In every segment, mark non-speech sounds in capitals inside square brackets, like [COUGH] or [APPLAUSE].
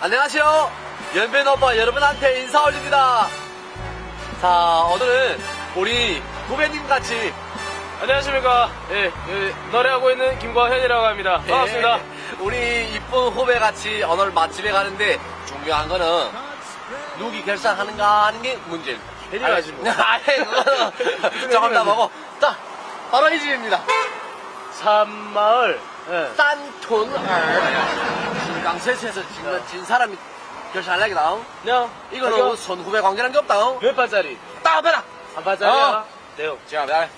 안녕하세요. 연변 오빠 여러분한테 인사 올립니다. 자, 오늘은 우리 후배님 같이 안녕하십니까. 예, 예, 노래하고 있는 김광현이라고 합니다. 반갑습니다. 예, 우리 이쁜 후배 같이 오늘 맛집에 가는데 중요한 거는 누기 결산하는가 하는 게 문제입니다. 혜리 가지 뭐. 아예 그거는 조금 더 보고 자 바로 이 집입니다. 산마을. 예. 딴톤을 진강세에서 진, 진 사람이 결산하려게 나오. 그냥, 이거는 선후배 관계란 게 없다. 몇 발짜리? 딱 봐라. 한 발짜리야? 어. 네요. 자, 나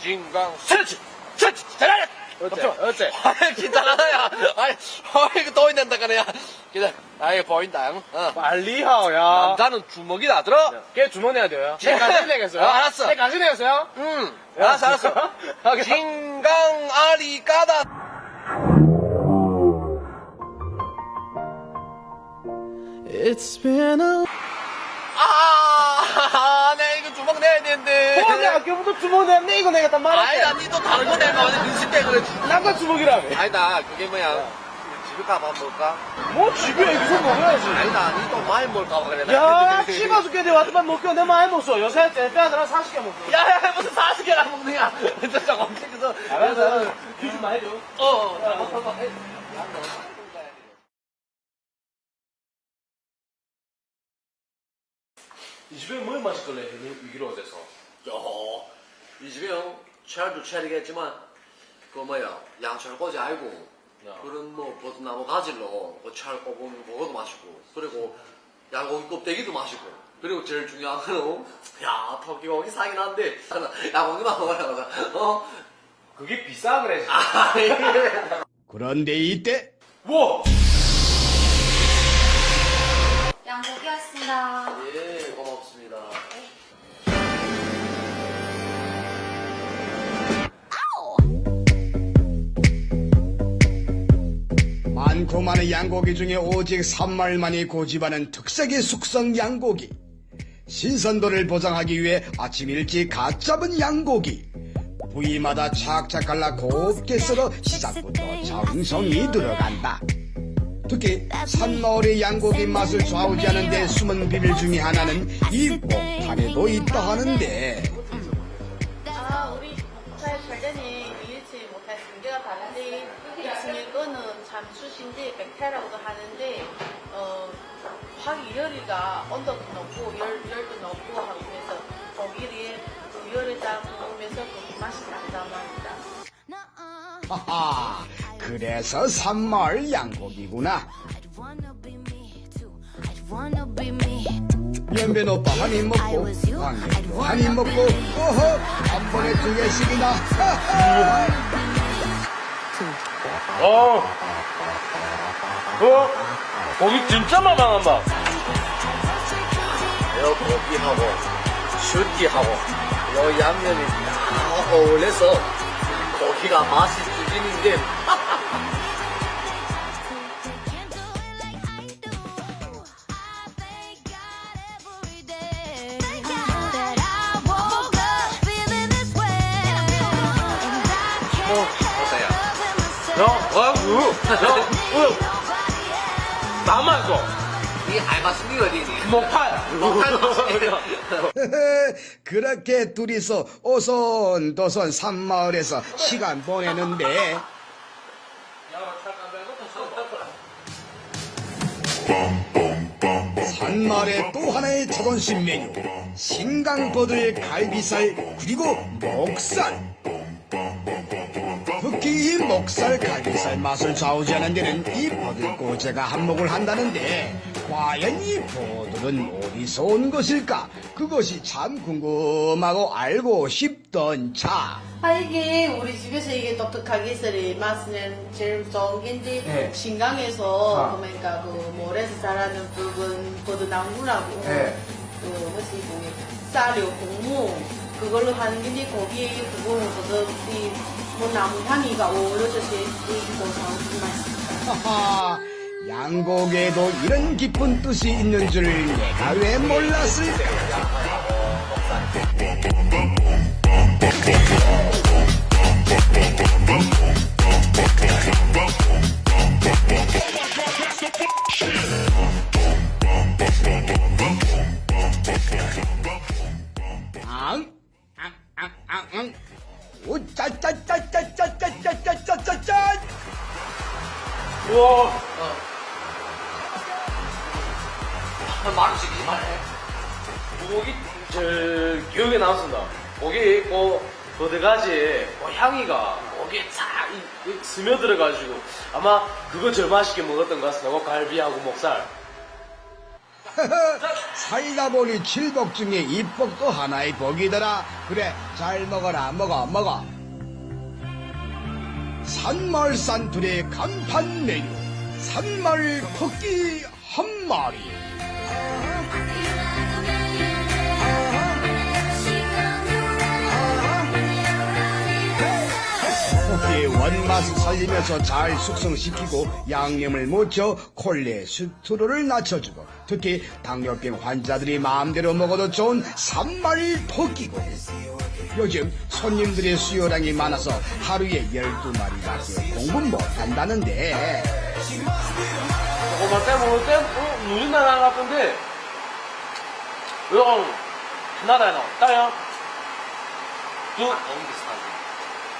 진강세치 세치 잘하네. 어째? 어째? 아이 긴장하다 야. 아이, 아 이거 또 있는다 그래야. 기다. 아 이거 보인다. 응? 어. 빨리 하오, 야. 남자는 주먹이다 들어. 걔 주문해야 돼요. 제- 걔 간신 내겠어요? 어, 알았어. 걔 간신 내겠어요? 응. 알았어 알았어. [LAUGHS] 진강 아리 까다. It's been a 아, 내 이거 주먹 내야 되는데. 어, 내가 아까부터 주문 냈네. 이거 내가 딱 말할게. 아니다, 니도 다른 거 내면 어제 눈치 때 그래. 남자 주먹이라며. 아니다, 그게 뭐야. 집에 가봐 먹을까? 뭐 집에 여기서 먹어야지. 아니다, 니도 많이 먹을까 봐 그래. 야, 치가서 깨대 왔더만 먹겨. 내 많이 먹어. 요새 빼앗으라 40개 먹어. 야, 야, 무슨 40개나 먹느냐. [LAUGHS] 진짜 엄청 그래서. 알았어. 기준 많이 해줘. 어, 어, 이 집에 뭐 맛있길래 위기로 어제서. 야, 이 집에 형, 최알도 최알이겠지만, 그 뭐야, 양철 꽂이 알고, 야. 그런 뭐, 버섯나무 가지로, 그 최알 꼽으면 그것도 맛있고, 그리고 양고기 껍데기도 맛있고, 그리고 제일 중요한 거는, 야, 토끼고기 사긴 한데, 먹어야 하다. 어? 그게 비싸 그래. 아, 이게. 그런데 이때 뭐? 양고기였습니다. 예, 많고 많은 양고기 중에 오직 3마일만이 고집하는 특색의 숙성 양고기. 신선도를 보장하기 위해 아침 일찍 갓 잡은 양고기. 부위마다 착착 갈라 곱게 썰어 시작부터 정성이 들어간다. 특히 산마을의 양고기 맛을 좌우지하는 데 숨은 비밀 중에 하나는 이 목탄에도 있다 하는데 거는 잠수신데 백태라고도 하는데 어, 화기열이가 온도도 높고 열, 열도 높고 하고 그래서 고기를 열을 잡으면서 고기 맛이 담담합니다. 하하 그래서 산마을 양고기구나. 연변 오빠 한 입 먹고 광대도 한입 먹고 어허 한 번에 두 개씩이나 [LAUGHS] 하하. 어. 어? 고기 진짜 만만한다. 요 고기하고, 슈티하고, 요 양념이 딱 어울려서, 고기가 맛이 죽이는데, 어때요? 야, 야, 어, 나만 써. 이 알맛이 어디니? 목팔. 목팔 맛이. 그렇게 둘이서 오손도손 산마을에서 시간 보내는데 산마을의 또 하나의 자존심 메뉴 신강버들 갈비살 그리고 목살 목살 갈비살 맛을 좌우지하는 데는 이 버들꼬제가 한몫을 한다는데 과연 이 버들은 어디서 온 것일까 그것이 참 궁금하고 알고 싶던 차 아 이게 우리 집에서 이게 독특하게 있으리 맛은 제일 좋은 게인데 네. 신강에서 아. 그러니까 그 모래에서 자라는 붉은 버드나무라고 네. 그 뭐지 그 쌀이요 고무 그걸로 하는 게인데 거기에 그거는 버드 이 뭐 나무 향이가 어우러져서 이 고소한 맛이 하하 양고기에도 이런 깊은 뜻이 있는 줄 내가 왜 몰랐을까 있고 버드가지에 뭐 향이가 이- 이 스며들어가지고 아마 그거 제일 맛있게 먹었던 것 같습니다. 그 갈비하고 목살. [LAUGHS] 살다 보니 칠복 중에 입복도 하나의 복이더라. 그래, 잘 먹어라, 먹어, 먹어. 산말산 둘의 간판 메뉴. 산말 토끼 한 마리. 원맛을 살리면서 잘 숙성시키고 양념을 묻혀 콜레스테롤을 낮춰주고 특히 당뇨병 환자들이 마음대로 먹어도 좋은 산마을 벗기고. 요즘 손님들의 수요량이 많아서 하루에 12마리밖에 공부 못한다는데. 조금만 떼보면 떼 무슨 날 하나 같은데? 이거 나다요 따요 쭉 너무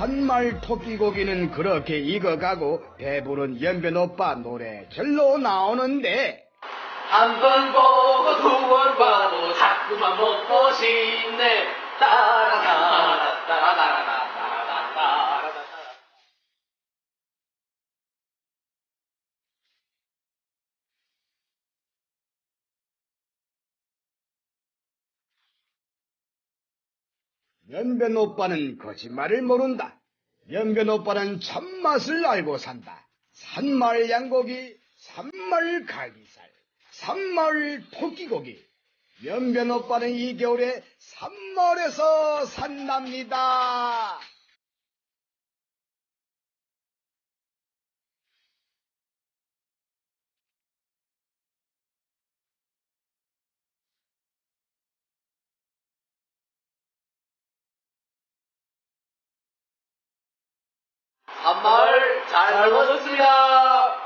산말 토끼고기는 그렇게 익어가고 배부른 연변 오빠 노래 절로 나오는데 한 번 보고 두 번 봐도 자꾸만 먹고 싶네. 따라따라 따라따라 연변 오빠는 거짓말을 모른다. 연변 오빠는 참맛을 알고 산다. 산말 양고기, 산말 갈비살, 산말 토끼고기. 연변 오빠는 이 겨울에 산말에서 산답니다. 한말 잘 먹었습니다.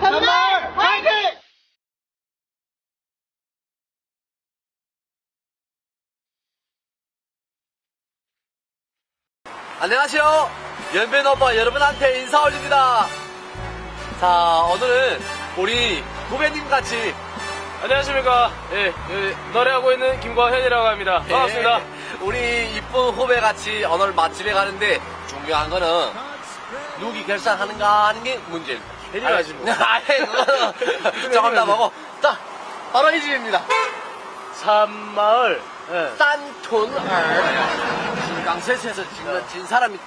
한말 화이팅! 안녕하세요. 연변 오빠 여러분한테 인사 올립니다. 자, 오늘은 우리 후배님 같이 안녕하십니까. 예, 예, 노래하고 있는 김광현이라고 합니다. 반갑습니다. 예, 우리 이쁜 후배 같이 오늘 맛집에 가는데 중요한 거는 누기 결산하는가 하는 게 문제입니다. 혜진이 가지 뭐. 아예 그거는 보고 자 바로 이 집입니다. 산마을. 예. 딴톤을 진강세에서 지금 진 사람이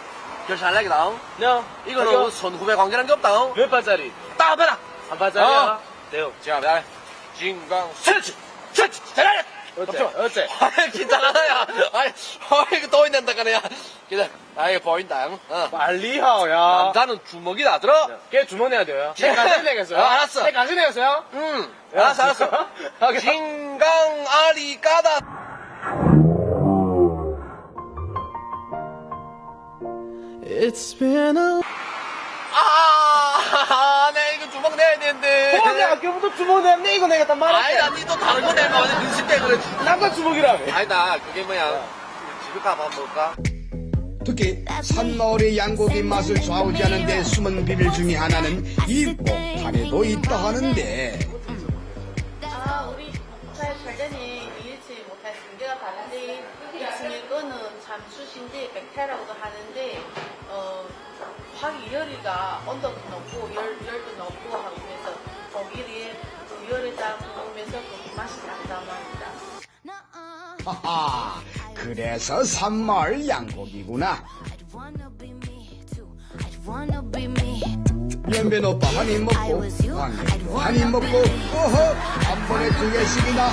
결산하려게 나오. 그냥 이거는 가격 선후배 관계란 게 없다. 몇 발짜리? 딱 봐라. 한 발짜리야? 어. 대요. 자, 나 진강 세치 세치 잘하네. 어째? 어째? [LAUGHS] 아이 긴장하다야. 아이, 아이 이거 또 있는다 그래야. 기다. 아 이거 보인다. 응? 어. 빨리 하오 야. 남자는 주먹이다 들어. 걔 주머니야 돼요. 제- 걔 간신 내겠어요? 어, 알았어. 걔 간신 내겠어요? 응. 알았어 알았어. 오케이. 진강 아리 까다. It's been a 아, 아까부터 주머니 냈네 이거 내가 딱 말할게. 아니다, 니또 다른 거 내면 어제 근심 때 그래. 남자 주먹이라며. 아니다, 그게 뭐야. 집에 가봐 먹을까? 특히 산마을의 양고기 맛을 좌우지하는 데 숨은 비밀 중에 하나는 이 목탄에도 있다 하는데 아, 우리 잘 잘 되니 이해치 못할 관계가 다른데 2층에 거는 잠수신데 백태라고도 하는데 어, 화기열이가 온도도 높고 열, 열도 높고 하면서 고기를 그 열에 고기 맛이 난단 말입니다. 하하 그래서 산마을 양고기구나. 연변 오빠 한 입 먹고 한 입 먹고 어허 한 번에 두 개씩이나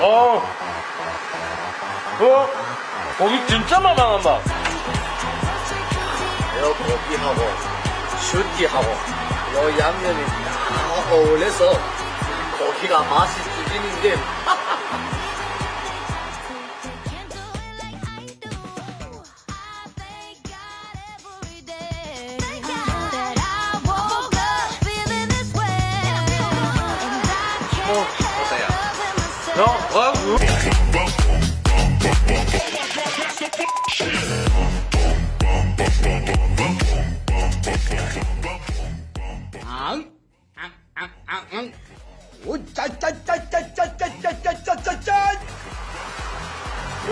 어. 어? 고기 진짜 만만한다. 요 고기하고 슈티하고 요 양념이 딱 어울려서 고기가 맛이 죽이는데 어때요? 야, 어?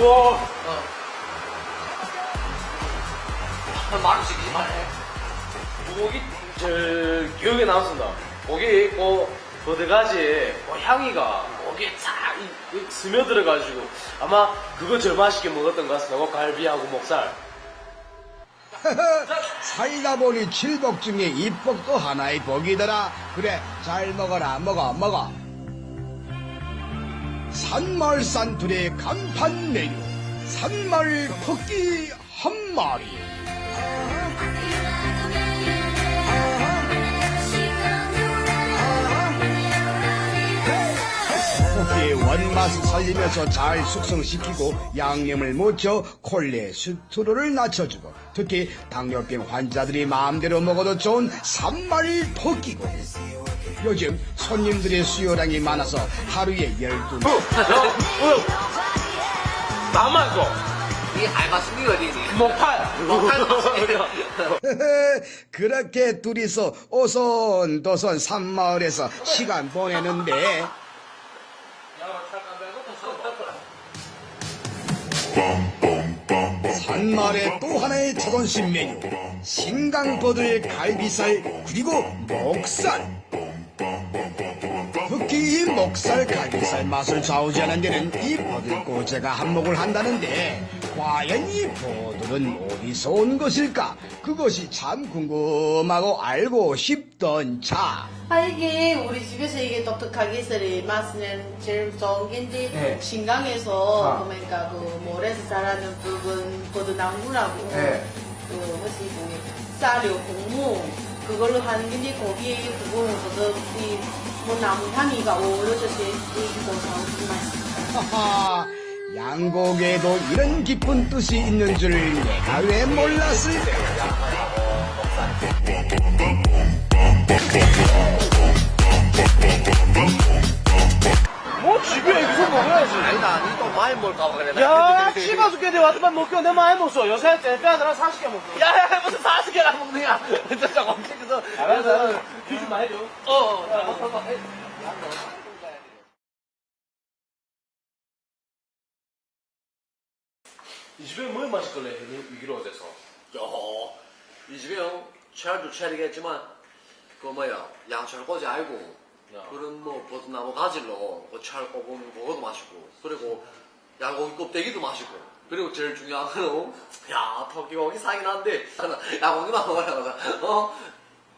우와. 말을 시키지 말해 고기 저 기억에 남습니다. 고기 있고 버드가지 그 향이가 고기에 싹 이- 이 스며들어가지고 아마 그거 제일 맛있게 먹었던 것 같습니다. 그 갈비하고 목살. [LAUGHS] 살다 보니 칠복 중에 입복도 하나의 복이더라 그래 잘 먹어라 먹어 먹어 산마을산 둘의 간판 메뉴 산마을 토끼 한 마리. 토끼의 원맛을 살리면서 잘 숙성시키고 양념을 묻혀 콜레스테롤을 낮춰주고 특히 당뇨병 환자들이 마음대로 먹어도 좋은 산마리 토끼고 요즘 손님들의 수요량이 많아서 하루에 12명. 어, 어. 나만 거이 알맞은 게. 어디니 맛있게. 그렇게 둘이서 오손도손 산마을에서 시간 보내는데. 산마을의 또 하나의 자존심 메뉴 신강버들 갈비살 그리고 목살 목살 갈비살 맛을 좌우지하는 데는 이 버들꼬제가 한몫을 한다는데 과연 이 버들은 어디서 온 것일까 그것이 참 궁금하고 알고 싶던 차 아 이게 우리 집에서 이게 독특하게 있으리 맛은 제일 좋은 게 이제 네. 신강에서 그러니까 그 모래에서 자라는 붉은 버드나무라고 네. 그 뭐지 그 쌀이요 고무 그걸로 하는 게 이제 고기 그거는 버드 이 뭐 나무 양고기에도 이런 깊은 뜻이 있는 줄 내가 왜 몰랐을까 많이 먹을까 봐 그래 야, 죽게 돼 왔더만 먹겨 내 많이 먹어. 요새 쟤빼들랑 40개 먹어. 야 야 무슨 40개나 먹느냐 [LAUGHS] 진짜 엄청서 알았어. 기준 많이 줘. 어이 집에 뭐 맛있길래 위기로 어제서. 야, 이 집에 형 최알도 최알이겠지만 그 뭐야 양철 꽂이 알고 야. 그런 뭐 버섯나무 가지로 그 최알 꼽으면 그것도 맛있고 그리고 양고기 껍데기도 맛있고 그리고 제일 중요한 거는 야 토끼고기 사긴 한데 양고기만 먹어야 어?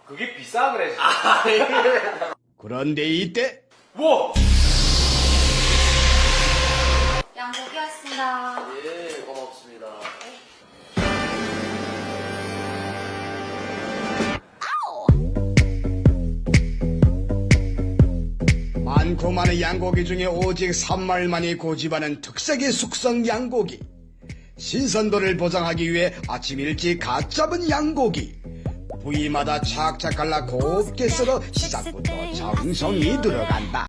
그게 비싸 그래. 아, 예. 그런데 이때 뭐? 양고기 왔습니다. 예 많고 많은 양고기 중에 오직 산말만이 고집하는 특색의 숙성 양고기. 신선도를 보장하기 위해 아침 일찍 갓 잡은 양고기. 부위마다 착착 갈라 곱게 썰어 시작부터 정성이 들어간다.